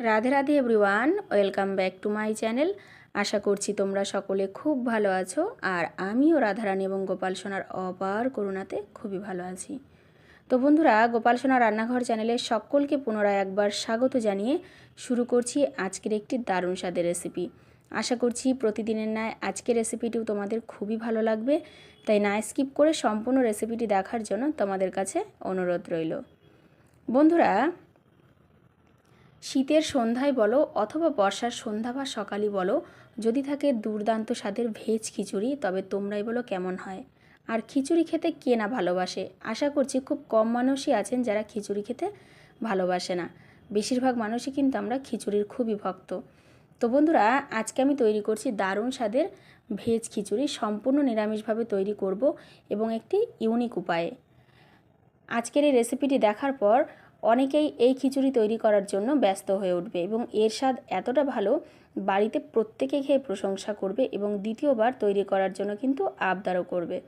Radhe Radhe everyone welcome back to my channel আশা করছি তোমরা সকলে খুব ভালো আছো, আর আমিও রাধারানী এবং গোপাল সোনার অপার করুণাতে খুবই ভালো আছি। তো বন্ধুরা, গোপাল সোনার রান্নাঘর চ্যানেলের সকলকে পুনরায় একবার স্বাগত জানিয়ে শুরু করছি আজকের একটি দারুণ স্বাদের রেসিপি আশা করছি প্রতিদিনের ন্যায় আজকের রেসিপিটিও তোমাদের খুবই ভালো লাগবে, তাই না স্কিপ করে সম্পূর্ণ রেসিপিটি দেখার জন্য তোমাদের কাছে অনুরোধ রইল। বন্ধুরা শীতের সন্ধ্যায় বলো অথবা বর্ষার সন্ধ্যা বা সকালই বলো, যদি থাকে দুর্দান্ত স্বাদের ভেজ খিচুড়ি, তবে তোমরাই বলো কেমন হয়। আর খিচুড়ি খেতে কে না ভালোবাসে? আশা করছি খুব কম মানুষই আছেন যারা খিচুড়ি খেতে ভালোবাসে না। বেশিরভাগ মানুষই কিন্তু আমরা খিচুড়ির খুবই ভক্ত। তো বন্ধুরা, আজকে আমি তৈরি করছি দারুণ স্বাদের ভেজ খিচুড়ি, সম্পূর্ণ নিরামিষভাবে তৈরি করব এবং একটি ইউনিক উপায়ে। আজকের এই রেসিপিটি দেখার পর অনেকেই এই খিচুড়ি তৈরি করার জন্য ব্যস্ত হয়ে উঠবে এবং এর স্বাদ এতটা ভালো, বাড়িতে প্রত্যেকে খেয়ে প্রশংসা করবে এবং দ্বিতীয়বার তৈরি করার জন্য কিন্তু আবদারও করবে।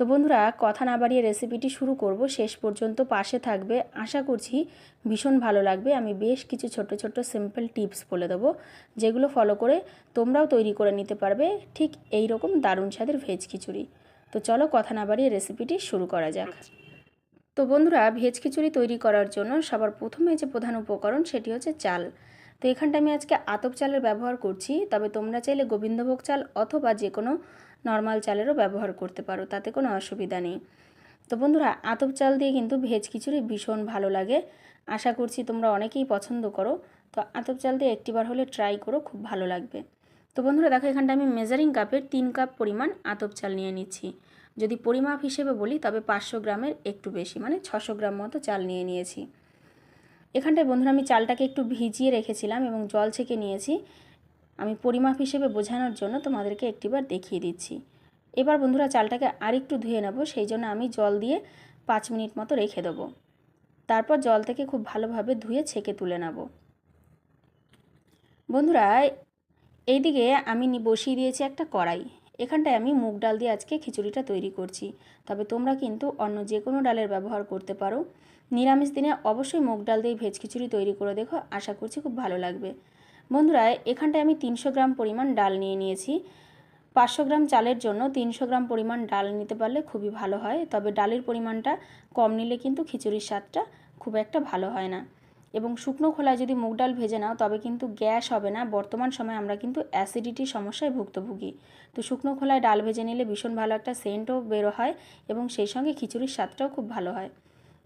তো বন্ধুরা, কথা না বাড়িয়ে রেসিপিটি শুরু করব। শেষ পর্যন্ত পাশে থাকবে। আশা করছি ভীষণ ভালো লাগবে। আমি বেশ কিছু ছোট ছোট সিম্পল টিপস বলে দেবো, যেগুলো ফলো করে তোমরাও তৈরি করে নিতে পারবে। ঠিক এই রকম দারুণ স্বাদের ভেজ খিচুড়ি। তো চলো কথা না বাড়িয়ে রেসিপিটি শুরু করা যাক। তো বন্ধুরা, ভেজ খিচুড়ি তৈরি করার জন্য সবার প্রথমে যে প্রধান উপকরণ সেটি হচ্ছে চাল। তো এখানটা আমি আজকে আতপ চালের ব্যবহার করছি, তবে তোমরা চাইলে গোবিন্দভোগ চাল অথবা যে কোনো নর্মাল চালেরও ব্যবহার করতে পারো, তাতে কোনো অসুবিধা নেই। তো বন্ধুরা, আতপ চাল দিয়ে কিন্তু ভেজ খিচুড়ি ভীষণ ভালো লাগে। আশা করছি তোমরা অনেকেই পছন্দ করো। তো আতপ চাল দিয়ে একটিবার হলে ট্রাই করো, খুব ভালো লাগবে। তো বন্ধুরা, দেখো এখানটা আমি মেজারিং কাপের তিন কাপ পরিমাণ আতপ চাল নিয়ে নিচ্ছি। যদি পরিমাপ হিসেবে বলি, তবে পাঁচশো গ্রামের একটু বেশি মানে ছশো গ্রাম মতো চাল নিয়ে নিয়েছি। এখানটায় বন্ধুরা আমি চালটাকে একটু ভিজিয়ে রেখেছিলাম এবং জল ছেঁকে নিয়েছি। আমি পরিমাপ হিসেবে বোঝানোর জন্য তোমাদেরকে একটিবার দেখিয়ে দিচ্ছি। এবার বন্ধুরা চালটাকে আরেকটু ধুয়ে নেব, সেই জন্য আমি জল দিয়ে পাঁচ মিনিট মতো রেখে দেবো। তারপর জল থেকে খুব ভালোভাবে ধুয়ে ছেঁকে তুলে নেব। বন্ধুরা, এইদিকে আমি বসিয়ে দিয়েছি একটা কড়াই। এখানটায় আমি মুগ ডাল দিয়ে আজকে খিচুড়িটা তৈরি করছি। তবে তোমরা কিন্তু অন্য যে কোনো ডালের ব্যবহার করতে পারো। নিরামিষ দিনে অবশ্যই মুগ ডাল দিয়ে ভেজ খিচুড়ি তৈরি করে দেখো, আশা করছি খুব ভালো লাগবে। বন্ধুরা, এখানটায় আমি তিনশো গ্রাম পরিমাণ ডাল নিয়ে নিয়েছি। পাঁচশো গ্রাম চালের জন্য তিনশো গ্রাম পরিমাণ ডাল নিতে পারলে খুবই ভালো হয়, তবে ডালের পরিমাণটা কম নিলে কিন্তু খিচুড়ির স্বাদটা খুব একটা ভালো হয় না। এবং শুকনো খোলায় যদি মুগ ডাল ভেজে নাও, তবে কিন্তু গ্যাস হবে না। বর্তমান সময়ে আমরা কিন্তু অ্যাসিডিটির সমস্যায় ভুক্তভোগী। তো শুকনো খোলায় ডাল ভেজে নিলে ভীষণ ভালো একটা সেন্টও বেরো হয় এবং সেই সঙ্গে খিচুড়ির স্বাদটাও খুব ভালো হয়।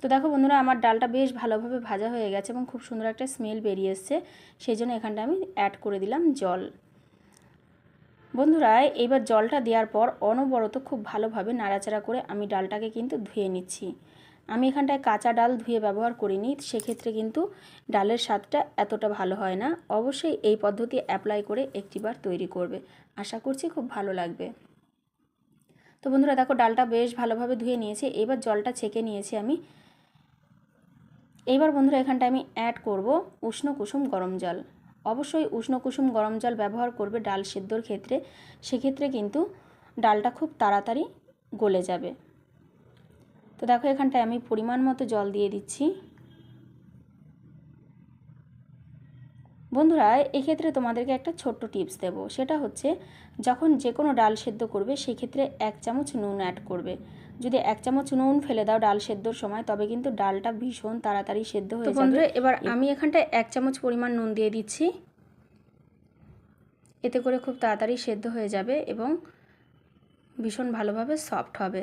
তো দেখো বন্ধুরা, আমার ডালটা বেশ ভালোভাবে ভাজা হয়ে গেছে এবং খুব সুন্দর একটা স্মেল বেরিয়ে এসছে। সেই জন্য এখানটা আমি অ্যাড করে দিলাম জল। বন্ধুরা এইবার জলটা দেওয়ার পর অনবরত খুব ভালোভাবে নাড়াচাড়া করে আমি ডালটাকে কিন্তু ধুয়ে নিচ্ছি। আমি এখানটায় কাঁচা ডাল ধুয়ে ব্যবহার করিনি, সেক্ষেত্রে কিন্তু ডালের স্বাদটা এতটা ভালো হয় না। অবশ্যই এই পদ্ধতি অ্যাপ্লাই করে একটিবার তৈরি করবে। আশা করছি খুব ভালো লাগবে। তো বন্ধুরা, দেখো ডালটা বেশ ভালোভাবে ধুয়ে নিয়েছি। এবার জলটা ছেঁকে নিয়েছি আমি। এইবার বন্ধুরা এখানটা আমি অ্যাড করব উষ্ণ কুসুম গরম জল। অবশ্যই উষ্ণ কুসুম গরম জল ব্যবহার করবে ডাল সেদ্ধর ক্ষেত্রে। সেক্ষেত্রে কিন্তু ডালটা খুব তাড়াতাড়ি গলে যাবে। তো দেখো এখানটায় আমি পরিমাণ মতো জল দিয়ে দিচ্ছি। বন্ধুরা এক্ষেত্রে তোমাদেরকে একটা ছোট্ট টিপস দেব। সেটা হচ্ছে যখন যে কোনো ডাল সেদ্ধ করবে সেক্ষেত্রে এক চামচ নুন অ্যাড করবে। যদি এক চামচ নুন ফেলে দাও ডাল সেদ্ধর সময় তবে কিন্তু ডালটা ভীষণ তাড়াতাড়ি সেদ্ধ হয়ে যাবে। বন্ধুরা এবার আমি এখানটায় এক চামচ পরিমাণ নুন দিয়ে দিচ্ছি। এতে করে খুব তাড়াতাড়ি সেদ্ধ হয়ে যাবে এবং ভীষণ ভালোভাবে সফট হবে।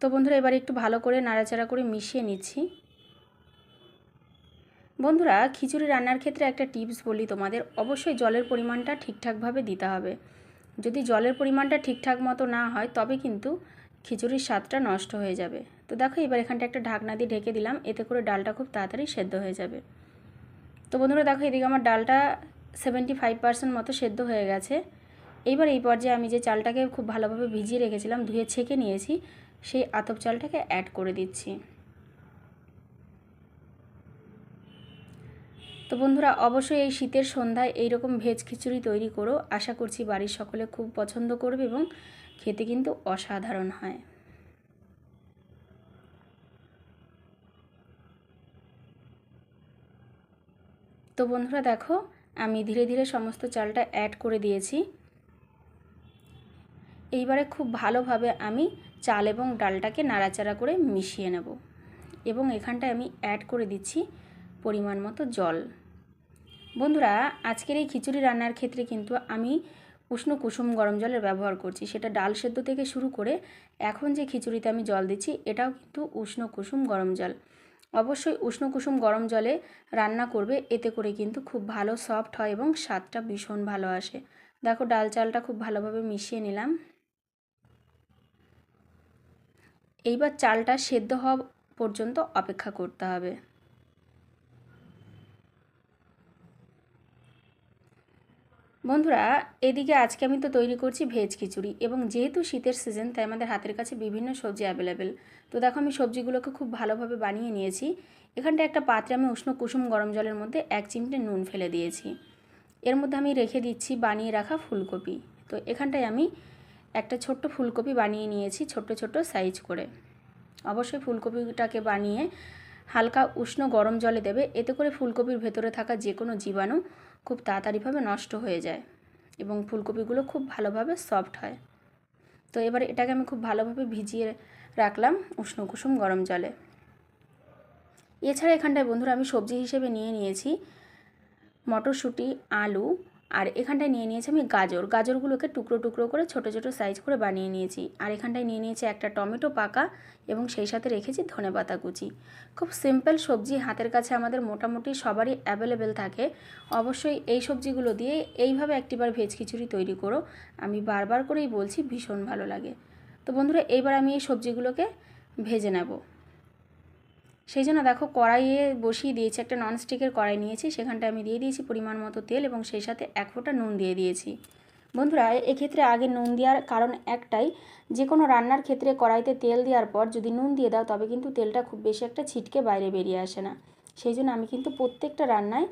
তো বন্ধুরা, এবার একটু ভালো করে নাড়াচাড়া করে মিশিয়ে নিচ্ছি। বন্ধুরা, খিচুড়ি রান্নার ক্ষেত্রে একটা টিপস বলি তোমাদের, অবশ্যই জলের পরিমাণটা ঠিকঠাকভাবে দিতে হবে। যদি জলের পরিমাণটা ঠিকঠাক মতো না হয়, তবে কিন্তু খিচুড়ির স্বাদটা নষ্ট হয়ে যাবে। তো দেখো, এবার এখানটা একটা ঢাকনা দিয়ে ঢেকে দিলাম, এতে করে ডালটা খুব তাড়াতাড়ি সেদ্ধ হয়ে যাবে। তো বন্ধুরা, দেখো, এদিকে আমার ডালটা সেভেন্টি ফাইভ পার্সেন্ট মতো সেদ্ধ হয়ে গেছে। এইবার এই পর্যায়ে আমি যে চালটাকে খুব ভালোভাবে ভিজিয়ে রেখেছিলাম, ধুয়ে ছেঁকে নিয়েছি সেই আতপ চালটাকে অ্যাড করে দিচ্ছি। তো বন্ধুরা, অবশ্যই এই শীতের সন্ধ্যায় এইরকম ভেজ খিচুড়ি তৈরি করো। আশা করছি বাড়ির সকলে খুব পছন্দ করবে এবং খেতে কিন্তু অসাধারণ হয়। তো বন্ধুরা, দেখো, আমি ধীরে ধীরে সমস্ত চালটা অ্যাড করে দিয়েছি। এইবারে খুব ভালোভাবে আমি চাল এবং ডালটাকে নাড়াচাড়া করে মিশিয়ে নেব। এবং এখানটায় আমি অ্যাড করে দিচ্ছি পরিমাণ মতো জল। বন্ধুরা, আজকের এই খিচুড়ি রান্নার ক্ষেত্রে কিন্তু আমি উষ্ণ কুসুম গরম জলের ব্যবহার করছি। সেটা ডাল সেদ্ধ থেকে শুরু করে এখন যে খিচুড়িতে আমি জল দিচ্ছি, এটাও কিন্তু উষ্ণ কুসুম গরম জল। অবশ্যই উষ্ণ কুসুম গরম জলে রান্না করবে, এতে করে কিন্তু খুব ভালো সফট হয় এবং স্বাদটা ভীষণ ভালো আসে। দেখো, ডাল চালটা খুব ভালোভাবে মিশিয়ে নিলাম। এইবার চালটা সেদ্ধ হওয়া পর্যন্ত অপেক্ষা করতে হবে। বন্ধুরা, এদিকে আজকে আমি তো তৈরি করছি ভেজ খিচুড়ি এবং যেহেতু শীতের সিজন তাই আমাদের হাতের কাছে বিভিন্ন সবজি অ্যাভেলেবেল তো দেখো, আমি সবজিগুলোকে খুব ভালোভাবে বানিয়ে নিয়েছি। এখানটা একটা পাত্রে আমি উষ্ণ কুসুম গরম জলের মধ্যে এক চিমটে নুন ফেলে দিয়েছি। এর মধ্যে আমি রেখে দিচ্ছি বানিয়ে রাখা ফুলকপি। তো এখানটায় আমি একটা ছোট্ট ফুলকপি বানিয়ে নিয়েছি ছোট্ট ছোট্ট সাইজ করে। অবশ্যই ফুলকপিটাকে বানিয়ে হালকা উষ্ণ গরম জলে দেবে। এতে করে ফুলকপির ভেতরে থাকা যে কোনো জীবাণু খুব তাড়াতাড়িভাবে নষ্ট হয়ে যায় এবং ফুলকপিগুলো খুব ভালোভাবে সফট হয়। তো এবার এটাকে আমি খুব ভালোভাবে ভিজিয়ে রাখলাম উষ্ণ কুসুম গরম জলে। এছাড়া এখানটায় বন্ধুরা আমি সবজি হিসেবে নিয়ে নিয়েছি মটরশুঁটি, আলু আর এখানটায় নিয়ে নিয়েছি আমি গাজর। গাজরগুলোকে টুকরো টুকরো করে, ছোট ছোট সাইজ করে বানিয়ে নিয়েছি। আর এখানটায় নিয়ে নিয়েছি একটা টমেটো পাকা এবং সেই সাথে রেখেছি ধনে পাতা কুচি। খুব সিম্পল সবজি, হাতের কাছে আমাদের মোটামুটি সবারই অ্যাভেলেবেল থাকে। অবশ্যই এই সবজিগুলো দিয়ে এইভাবে একটিবার ভেজ খিচুড়ি তৈরি করো। আমি বারবার করেই বলছি, ভীষণ ভালো লাগে। তো বন্ধুরা, এইবার আমি এই সবজিগুলোকে ভেজে নেব। সেই জন্য দেখো কড়াইয়ে বসিয়ে দিয়েছি, একটা ননস্টিকের কড়াই নিয়েছি সেখানটা আমি দিয়ে দিয়েছি পরিমাণ মতো তেল এবং সেই সাথে এক ফোঁটা নুন দিয়ে দিয়েছি। বন্ধুরা, এক্ষেত্রে আগে নুন দেওয়ার কারণ একটাই যে কোনো রান্নার ক্ষেত্রে কড়াইতে তেল দেওয়ার পর যদি নুন দিয়ে দাও, তবে কিন্তু তেলটা খুব বেশি একটা ছিটকে বাইরে বেরিয়ে আসে না। সেই জন্য আমি কিন্তু প্রত্যেকটা রান্নায়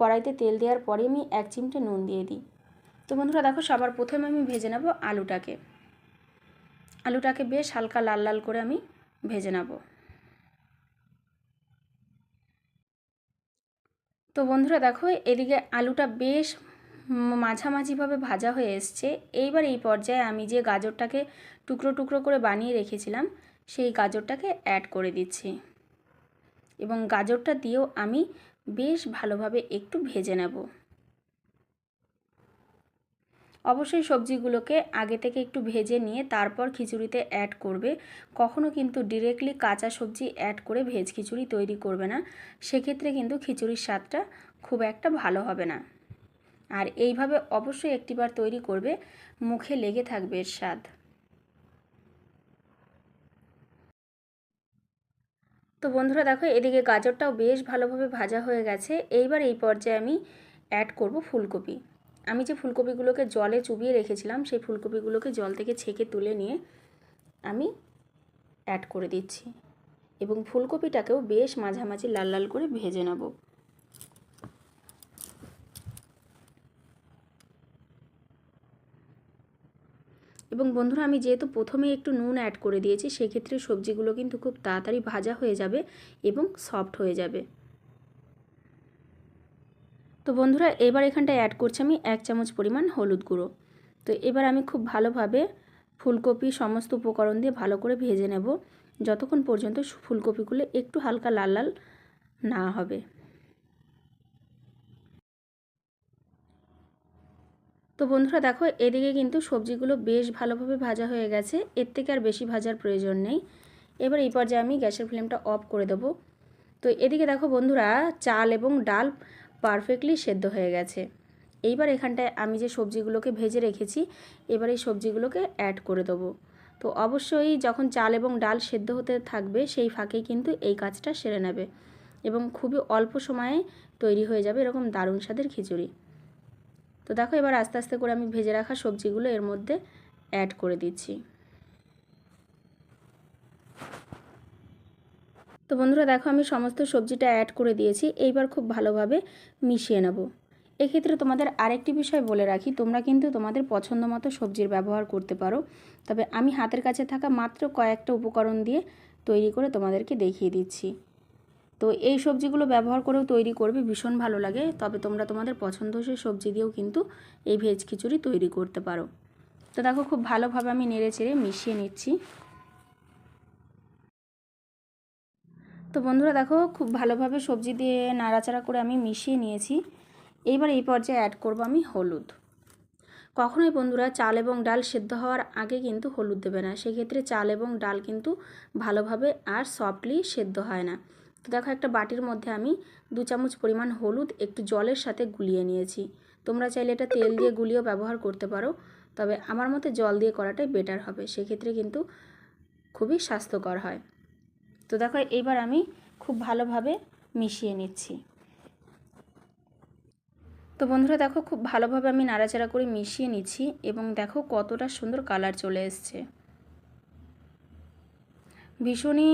কড়াইতে তেল দেওয়ার পরে আমি এক চিমটে নুন দিয়ে দিই। তো বন্ধুরা, দেখো সবার প্রথমে আমি ভেজে নেব আলুটাকে। আলুটাকে বেশ হালকা লাল লাল করে আমি ভেজে নেব। তো বন্ধুরা দেখো, এদিকে আলুটা বেশ মাঝামাঝিভাবে ভাজা হয়ে এসছে। এইবার এই পর্যায়ে আমি যে গাজরটাকে টুকরো টুকরো করে বানিয়ে রেখেছিলাম, সেই গাজরটাকে অ্যাড করে দিচ্ছি। এবং গাজরটা দিয়েও আমি বেশ ভালোভাবে একটু ভেজে নেব। অবশ্যই সবজিগুলোকে আগে থেকে একটু ভেজে নিয়ে তারপর খিচুড়িতে অ্যাড করবে। কখনও কিন্তু ডিরেক্টলি কাঁচা সবজি অ্যাড করে ভেজ খিচুড়ি তৈরি করবে না। সেক্ষেত্রে কিন্তু খিচুড়ির স্বাদটা খুব একটা ভালো হবে না। আর এইভাবে অবশ্যই একটিবার তৈরি করবে, মুখে লেগে থাকবে এর স্বাদ। তো বন্ধুরা দেখো, এদিকে গাজরটাও বেশ ভালোভাবে ভাজা হয়ে গেছে। এইবার এই পর্যায়ে আমি অ্যাড করব ফুলকপি। আমি যে ফুলকপিগুলোকে জলে চুবিয়ে রেখেছিলাম, সেই ফুলকপিগুলোকে জল থেকে ছেঁকে তুলে নিয়ে আমি অ্যাড করে দিচ্ছি। এবং ফুলকপিটাকেও বেশ মাঝামাঝি লাল লাল করে ভেজে নেব। এবং বন্ধুরা, আমি যেহেতু প্রথমে একটু নুন অ্যাড করে দিয়েছি, সেক্ষেত্রে সবজিগুলো কিন্তু খুব তাড়াতাড়ি ভাজা হয়ে যাবে এবং সফট হয়ে যাবে। তো বন্ধুরা, এবার এখানটায় অ্যাড করছি আমি এক চামচ পরিমাণ হলুদ গুঁড়ো। তো এবার আমি খুব ভালোভাবে ফুলকপি সমস্ত উপকরণ দিয়ে ভালো করে ভেজে নেব। যতক্ষণ পর্যন্ত ফুলকপিগুলো একটু হালকা লাল লাল না হবে। তো বন্ধুরা, দেখো, এদিকে কিন্তু সবজিগুলো বেশ ভালোভাবে ভাজা হয়ে গেছে। এর থেকে আর বেশি ভাজার প্রয়োজন নেই। এবার এই পর্যায়ে আমি গ্যাসের ফ্লেমটা অফ করে দেবো। তো এদিকে দেখো বন্ধুরা, চাল এবং ডাল পারফেক্টলি সেদ্ধ হয়ে গেছে। এইবার এখানটায় আমি যে সবজিগুলোকে ভেজে রেখেছি, এবার এই সবজিগুলোকে অ্যাড করে দেবো। তো অবশ্যই যখন চাল এবং ডাল সেদ্ধ হতে থাকবে, সেই ফাঁকেই কিন্তু এই কাজটা সেরে নেবে এবং খুবই অল্প সময়ে তৈরি হয়ে যাবে এরকম দারুণ স্বাদের খিচুড়ি। তো দেখো এবার আস্তে আস্তে করে আমি ভেজে রাখা সবজিগুলো এর মধ্যে অ্যাড করে দিচ্ছি। তো বন্ধুরা দেখো আমি সমস্ত সবজিটা অ্যাড করে দিয়েছি, এইবার খুব ভালোভাবে মিশিয়ে নেব। এক্ষেত্রে তোমাদের আরেকটি বিষয় বলে রাখি, তোমরা কিন্তু তোমাদের পছন্দ মতো সবজির ব্যবহার করতে পারো, তবে আমি হাতের কাছে থাকা মাত্র কয়েকটা উপকরণ দিয়ে তৈরি করে তোমাদেরকে দেখিয়ে দিচ্ছি। তো এই সবজিগুলো ব্যবহার করেও তৈরি করবে, ভীষণ ভালো লাগে, তবে তোমরা তোমাদের পছন্দসই সবজি দিয়েও কিন্তু এই ভেজ খিচুড়ি তৈরি করতে পারো। তো দেখো খুব ভালোভাবে আমি নেড়ে চেড়ে মিশিয়ে নিচ্ছি। তো বন্ধুরা দেখো, খুব ভালোভাবে সবজি দিয়ে নাড়াচাড়া করে আমি মিশিয়ে নিয়েছি। এইবার এই পর্যায়ে অ্যাড করব আমি হলুদ। কখনোই বন্ধুরা চাল এবং ডাল সেদ্ধ হওয়ার আগে কিন্তু হলুদ দেবে না। সেক্ষেত্রে চাল এবং ডাল কিন্তু ভালোভাবে আর সফটলি সেদ্ধ হয় না। তো দেখো, একটা বাটির মধ্যে আমি দু চামচ পরিমাণ হলুদ একটু জলের সাথে গুলিয়ে নিয়েছি। তোমরা চাইলে এটা তেল দিয়ে গুলিয়েও ব্যবহার করতে পারো, তবে আমার মতে জল দিয়ে করাটাই বেটার হবে। সেক্ষেত্রে কিন্তু খুবই স্বাস্থ্যকর হয়। তো দেখো, এইবার আমি খুব ভালোভাবে মিশিয়ে নিচ্ছি। তো বন্ধুরা, দেখো, খুব ভালোভাবে আমি নাড়াচাড়া করে মিশিয়ে নিচ্ছি এবং দেখো কতটা সুন্দর কালার চলে এসছে। ভীষণই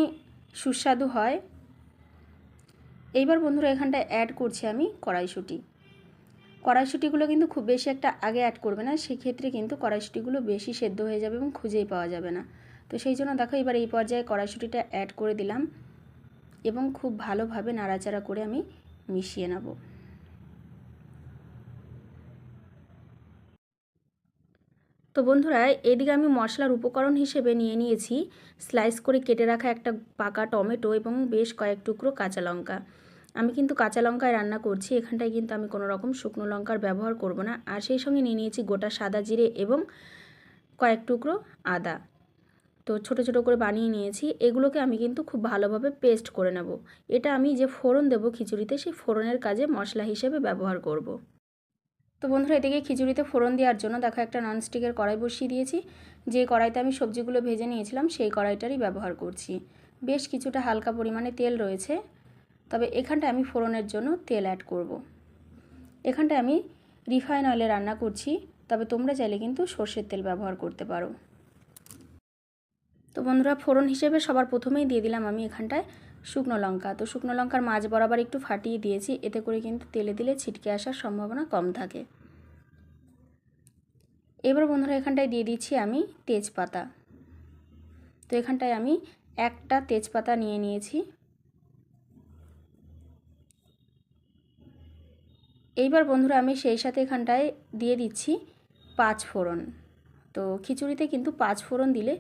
সুস্বাদু হয়। এইবার বন্ধুরা এখানটায় অ্যাড করছি আমি কড়াইশুঁটি। কড়াইশুঁটিগুলো কিন্তু খুব বেশি একটা আগে অ্যাড করবে না, সেক্ষেত্রে কিন্তু কড়াইশুঁটিগুলো বেশি সেদ্ধ হয়ে যাবে এবং খুঁজেই পাওয়া যাবে না। তো সেই জন্য দেখো এবার এই পর্যায়ে কড়াইশুঁটিটা অ্যাড করে দিলাম এবং খুব ভালোভাবে নাড়াচাড়া করে আমি মিশিয়ে নেব। তো বন্ধুরা, এদিকে আমি মশলার উপকরণ হিসেবে নিয়ে নিয়েছি। স্লাইস করে কেটে রাখা একটা পাকা টমেটো এবং বেশ কয়েক টুকরো কাঁচা লঙ্কা। আমি কিন্তু কাঁচা লঙ্কায় রান্না করছি, এখানটায় কিন্তু আমি কোনো রকম শুকনো লঙ্কার ব্যবহার করব না। আর সেই সঙ্গে নিয়ে নিয়েছি গোটা সাদা জিরে এবং কয়েক টুকরো আদা। তো ছোট ছোট করে বানিয়ে নিয়েছি। এগুলোকে আমি কিন্তু খুব ভালোভাবে পেস্ট করে নেব। এটা আমি যে ফোড়ন দেব খিচুড়িতে, সেই ফোড়নের কাজে মশলা হিসেবে ব্যবহার করব। তো বন্ধুরা, এদিকে খিচুড়িতে ফোড়ন দেওয়ার জন্য দেখো একটা ননস্টিকের কড়াই বসিয়ে দিয়েছি। যে কড়াইতে আমি সবজিগুলো ভেজে নিয়েছিলাম, সেই কড়াইটারই ব্যবহার করছি। বেশ কিছুটা হালকা পরিমাণে তেল রয়েছে। তবে এখানটায় আমি ফোড়নের জন্য তেল অ্যাড করব। এখানটায় আমি রিফাইন অয়েলে রান্না করছি। তবে তোমরা চাইলে কিন্তু সর্ষের তেল ব্যবহার করতে পারো। তো বন্ধুরা ফোড়ন হিসেবে সবার প্রথমেই দিয়ে দিলাম আমি এখানটায় শুকনো লঙ্কা। তো শুকনো লঙ্কার মাছ বরাবর একটু ফাটিয়ে দিয়েছি, এতে করে কিন্তু তেলে দিলে ছিটকে আসার সম্ভাবনা কম থাকে। এবার বন্ধুরা এখানটায় দিয়ে দিচ্ছি আমি তেজপাতা। তো এখানটায় আমি একটা তেজপাতা নিয়ে নিয়েছি। এইবার বন্ধুরা আমি সেই সাথে এখানটায় দিয়ে দিচ্ছি পাঁচ ফোড়ন। তো খিচুড়িতে কিন্তু পাঁচ ফোড়ন দিলে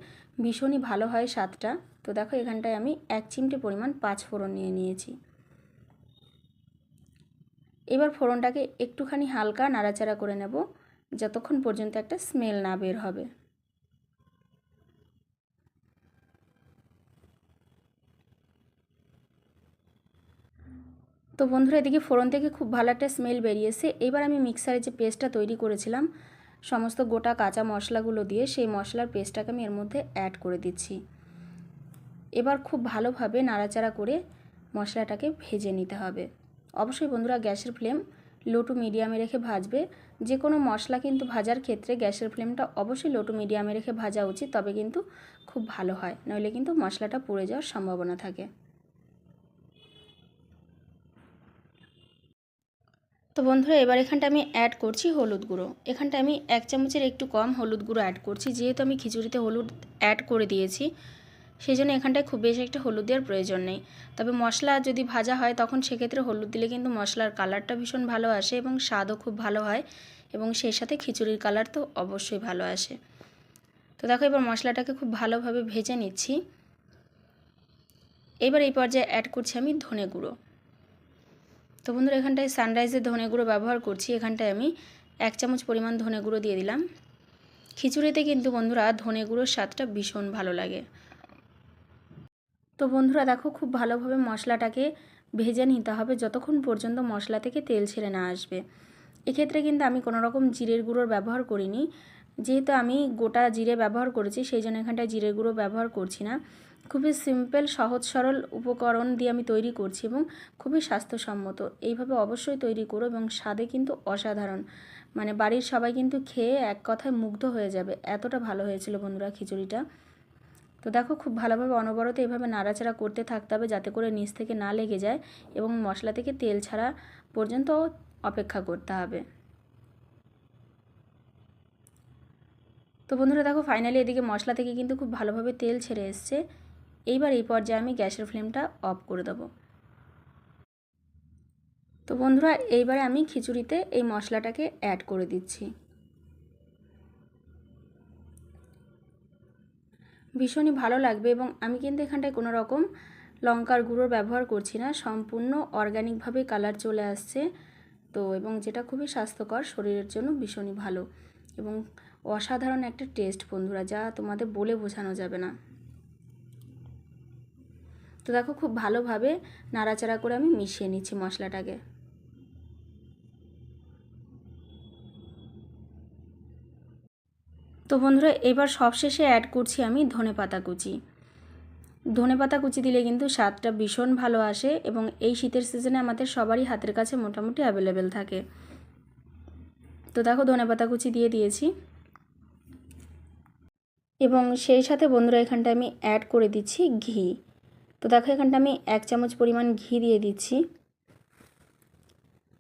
ভীষণই ভালো হয় স্বাদটা। তো দেখো এখানটায় আমি এক চিমটে পরিমাণ পাঁচ ফোড়ন নিয়ে নিয়েছি। এবার ফোড়নটাকে একটুখানি হালকা নাড়াচাড়া করে নেব, যতক্ষণ পর্যন্ত একটা স্মেল না বের হবে। তো বন্ধুরা, এদিকে ফোড়ন থেকে খুব ভালো একটা স্মেল বেরিয়েছে। এবার আমি মিক্সারে যে পেস্টটা তৈরি করেছিলাম সমস্ত গোটা কাঁচা মশলাগুলো দিয়ে সেই মশলার পেস্টটাকে আমি এর মধ্যে অ্যাড করে দিচ্ছি। এবার খুব ভালোভাবে নাড়াচাড়া করে মশলাটাকে ভেজে নিতে হবে। অবশ্যই বন্ধুরা গ্যাসের ফ্লেম লো টু মিডিয়ামে রেখে ভাজবে। যে কোনো মশলা কিন্তু ভাজার ক্ষেত্রে গ্যাসের ফ্লেমটা অবশ্যই লো টু মিডিয়ামে রেখে ভাজা উচিত, তবে কিন্তু খুব ভালো হয়। নইলে কিন্তু মশলাটা পুড়ে যাওয়ার সম্ভাবনা থাকে। তো বন্ধুরা, এবার এখানটা আমি অ্যাড করছি হলুদ গুঁড়ো। এখানটা আমি এক চামচের একটু কম হলুদ গুঁড়ো অ্যাড করছি, যেহেতু আমি খিচুড়িতে হলুদ অ্যাড করে দিয়েছি। সেই জন্য এখানটায় খুব বেশি একটা হলুদ দেওয়ার প্রয়োজন নেই। তবে মশলা যদি ভাজা হয়, তখন সেক্ষেত্রে হলুদ দিলে কিন্তু মশলার কালারটা ভীষণ ভালো আসে এবং স্বাদও খুব ভালো হয় এবং সেই সাথে খিচুড়ির কালার তো অবশ্যই ভালো আসে। তো দেখো, এবার মশলাটাকে খুব ভালোভাবে ভেজে নিচ্ছি। এবার এই পর্যায়ে অ্যাড করছি আমি ধনে গুঁড়ো। তো বন্ধুরা, এখানটায় সানরাইজের ধনে গুঁড়ো ব্যবহার করছি। এখানটায় আমি এক চামচ পরিমাণ ধনে গুঁড়ো দিয়ে দিলাম। খিচুড়িতে কিন্তু বন্ধুরা ধনে গুঁড়োর স্বাদটা ভীষণ ভালো লাগে। তো বন্ধুরা, দেখো খুব ভালোভাবে মশলাটাকে ভেজে নিতে হবে। যতক্ষণ পর্যন্ত মশলা থেকে তেল ছেড়ে না আসবে। এক্ষেত্রে কিন্তু আমি কোনো রকম জিরের গুঁড়োর ব্যবহার করিনি। যেহেতু আমি গোটা জিরে ব্যবহার করেছি, সেই জন্য এখানটায় জিরের গুঁড়ো ব্যবহার করছি না। খুবই সিম্পল সহজ, সরল উপকরণ দিয়ে আমি তৈরি করছি এবং খুবই স্বাস্থ্যসম্মত। এইভাবে অবশ্যই তৈরি করো এবং স্বাদে কিন্তু অসাধারণ। মানে বাড়ির সবাই কিন্তু খেয়ে এক কথায় মুগ্ধ হয়ে যাবে। এতটা ভালো হয়েছিল বন্ধুরা খিচুড়িটা। তো দেখো খুব ভালোভাবে অনবরত এভাবে নাড়াচাড়া করতে থাকতে হবে যাতে করে নিচ থেকে না লেগে যায় এবং মশলা থেকে তেল ছাড়া পর্যন্ত অপেক্ষা করতে হবে। তো বন্ধুরা দেখো ফাইনালি এদিকে মশলা থেকে কিন্তু খুব ভালোভাবে তেল ছেড়ে এসছে। এইবার এই পর্যায়ে আমি গ্যাসের ফ্লেমটা অফ করে দেবো। তো বন্ধুরা, এইবারে আমি খিচুড়িতে এই মশলাটাকে অ্যাড করে দিচ্ছি। ভীষণই ভালো লাগবে এবং আমি কিন্তু এখানটায় কোনো রকম লঙ্কার গুঁড়োর ব্যবহার করছি না, সম্পূর্ণ অর্গ্যানিকভাবে কালার চলে আসছে। তো এবং যেটা খুবই স্বাস্থ্যকর, শরীরের জন্য ভীষণই ভালো এবং অসাধারণ একটা টেস্ট বন্ধুরা, যা তোমাদের বলে বোঝানো যাবে না। তো দেখো খুব ভালোভাবে নাড়াচাড়া করে আমি মিশিয়ে নিচ্ছি মশলাটাকে। তো বন্ধুরা, এবার সবশেষে অ্যাড করছি আমি ধনে পাতা কুচি। ধনে পাতা কুচি দিলে কিন্তু স্বাদটা ভীষণ ভালো আসে এবং এই শীতের সিজনে আমাদের সবারই হাতের কাছে মোটামুটি অ্যাভেলেবেল থাকে। তো দেখো ধনে পাতা কুচি দিয়ে দিয়েছি। এবং সেই সাথে বন্ধুরা এখানটা আমি অ্যাড করে দিচ্ছি ঘি। তো দেখো এখানটা আমি এক চামচ পরিমাণ ঘি দিয়ে দিচ্ছি।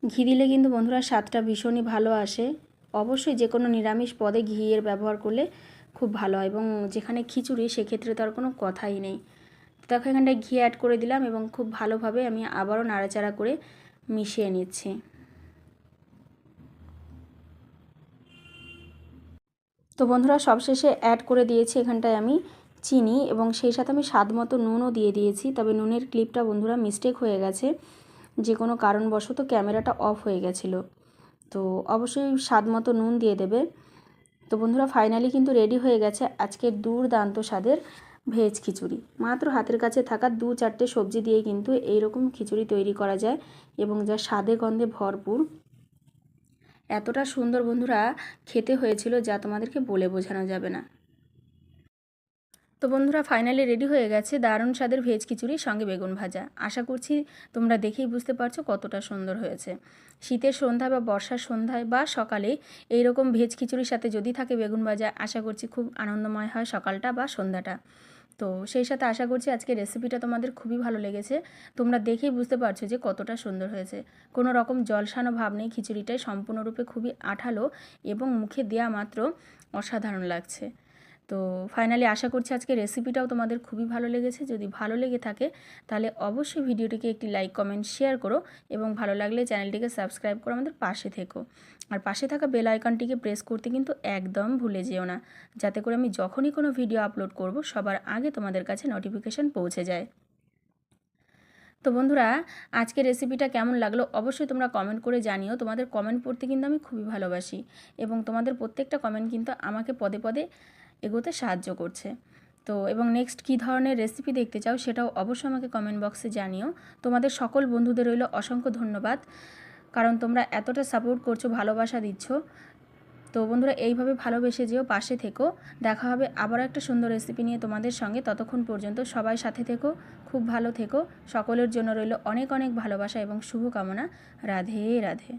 ঘি দিলে কিন্তু বন্ধুরা স্বাদটা ভীষণই ভালো আসে। অবশ্যই যে কোনো নিরামিষ পদে ঘিয়ের ব্যবহার করলে খুব ভালো হয় এবং যেখানে খিচুড়ি সেক্ষেত্রে তো আর কোনো কথাই নেই। দেখো এখানটায় ঘি অ্যাড করে দিলাম এবং খুব ভালোভাবে আমি আবারও নাড়াচাড়া করে মিশিয়ে নিচ্ছি। তো বন্ধুরা সবশেষে অ্যাড করে দিয়েছি এখানটায় আমি চিনি এবং সেই সাথে আমি স্বাদ মতো নুনও দিয়ে দিয়েছি। তবে নুনের ক্লিপটা বন্ধুরা মিস্টেক হয়ে গেছে। যে কোনো কারণবশত ক্যামেরাটা অফ হয়ে গেছিল। তো অবশ্যই স্বাদ মতো নুন দিয়ে দেবে। তো বন্ধুরা ফাইনালি কিন্তু রেডি হয়ে গেছে আজকের দুর্দান্ত স্বাদের ভেজ খিচুড়ি। মাত্র হাতের কাছে থাকা দু চারটে সবজি দিয়ে কিন্তু এইরকম খিচুড়ি তৈরি করা যায় এবং যা স্বাদে গন্ধে ভরপুর। এতটা সুন্দর বন্ধুরা খেতে হয়েছিল যা তোমাদেরকে বলে বোঝানো যাবে না। তো বন্ধুরা ফাইনালি রেডি হয়ে গেছে দারুণ স্বাদের ভেজ খিচুড়ির সঙ্গে বেগুন ভাজা। আশা করছি তোমরা দেখেই বুঝতে পারছ কতটা সুন্দর হয়েছে। শীতের সন্ধ্যা বা বর্ষার সন্ধ্যায় বা সকালে এই রকম ভেজ খিচুড়ির সাথে যদি থাকে বেগুন ভাজা, আশা করছি খুব আনন্দময় হয় সকালটা বা সন্ধ্যাটা। তো সেই সাথে আশা করছি আজকে রেসিপিটা তোমাদের খুবই ভালো লেগেছে। তোমরা দেখেই বুঝতে পারছ যে কতটা সুন্দর হয়েছে। কোনো রকম জলসানো ভাব নেই খিচুড়িটাই সম্পূর্ণরূপে খুবই আঠালো এবং মুখে দেওয়া মাত্র অসাধারণ লাগছে। তো ফাইনালি আশা করছি আজকে রেসিপিটাও তোমাদের খুবই ভালো লেগেছে। যদি ভালো লেগে থাকে, তাহলে অবশ্যই ভিডিওটিকে একটি লাইক কমেন্ট শেয়ার করো এবং ভালো লাগলে চ্যানেলটিকে সাবস্ক্রাইব করো আমাদের পাশে থেকো। আর পাশে থাকা বেল আইকনটিকে প্রেস করতে কিন্তু একদম ভুলে যেও না, যাতে করে আমি যখনই কোনো ভিডিও আপলোড করব, সবার আগে তোমাদের কাছে নোটিফিকেশান পৌঁছে যায়। তো বন্ধুরা, আজকের রেসিপিটা কেমন লাগল অবশ্যই তোমরা কমেন্ট করে জানিও। তোমাদের কমেন্ট পড়তে কিন্তু আমি খুবই ভালোবাসি এবং তোমাদের প্রত্যেকটা কমেন্ট কিন্তু আমাকে পদে পদে এগোতে সাহায্য করছে। তো এবং নেক্সট কী ধরনের রেসিপি দেখতে চাও সেটাও অবশ্যই আমাকে কমেন্ট বক্সে জানিও। তোমাদের সকল বন্ধুদের রইল অসংখ্য ধন্যবাদ। কারণ তোমরা এতটা সাপোর্ট করছ, ভালোবাসা দিচ্ছ। তো বন্ধুরা, এইভাবে ভালোবেসে যেও, পাশে থেকো। দেখা হবে আবার একটা সুন্দর রেসিপি নিয়ে তোমাদের সঙ্গে। ততক্ষণ পর্যন্ত সবাই সাথে থেকো, খুব ভালো থেকো। সকলের জন্য রইল অনেক অনেক ভালোবাসা এবং শুভকামনা। রাধে রাধে।